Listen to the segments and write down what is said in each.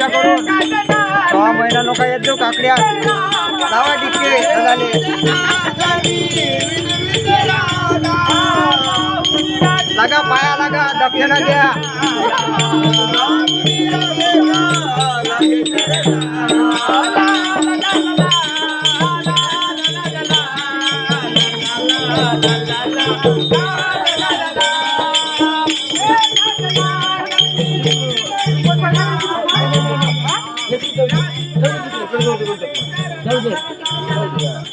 आज पूजा करून सहा महिना लोक येत जाऊ काकड्या लावा टिक्के झाले लागा पाया लागा दक्षिणा द्या चला या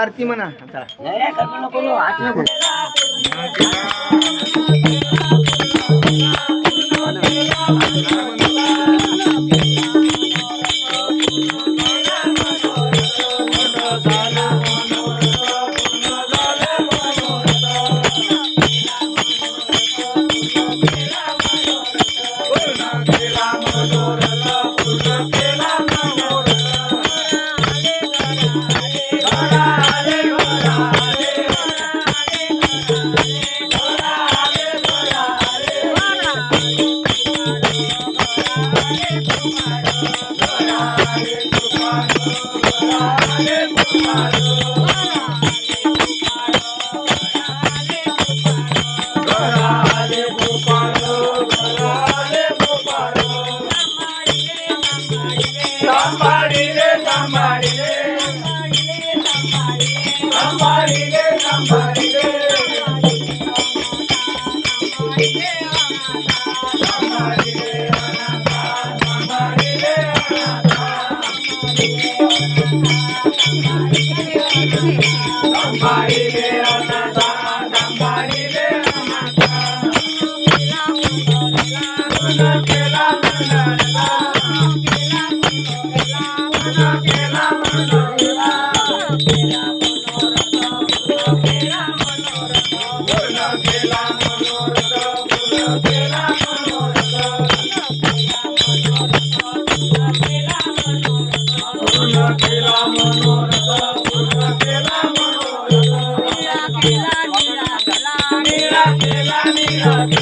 आरती म्हणा. चला. அம்பாடி வேற Yeah.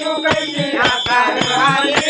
Chukai Chukai Chukai Chukai Chukai Chukai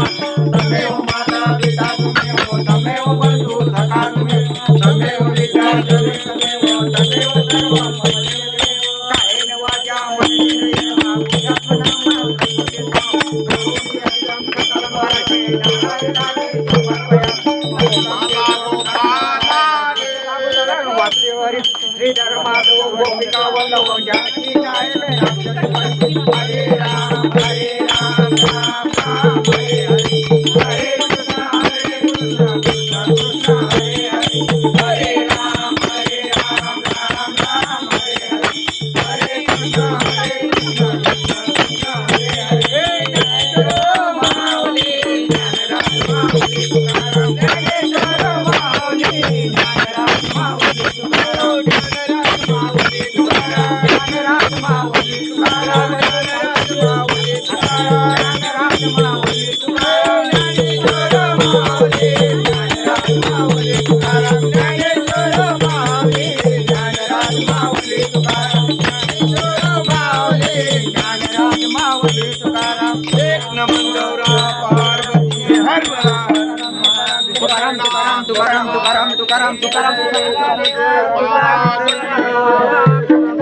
Shridhar Madhav